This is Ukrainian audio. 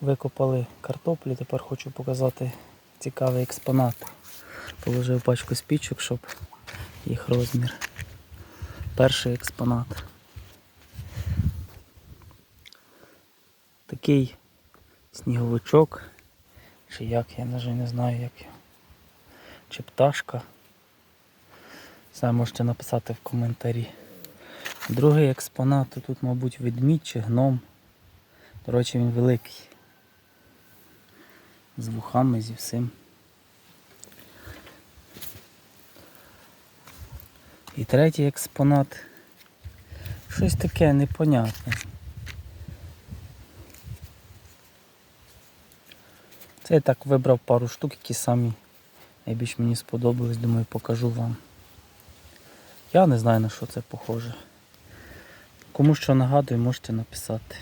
Викопали картоплю, тепер хочу показати цікавий експонат. Положив пачку спічок, щоб їх розмір. Перший експонат. Такий сніговичок, чи як, я навіть не знаю як його. Чи пташка. Це можете написати в коментарі. Другий експонат, тут, мабуть, ведмідь чи гном. До речі, він великий. З вухами, зі всім. І третій експонат. Щось таке непонятне. Це я так вибрав пару штук, які самі найбільш мені сподобались, думаю, покажу вам. Я не знаю на що це похоже. Кому що нагадую, можете написати.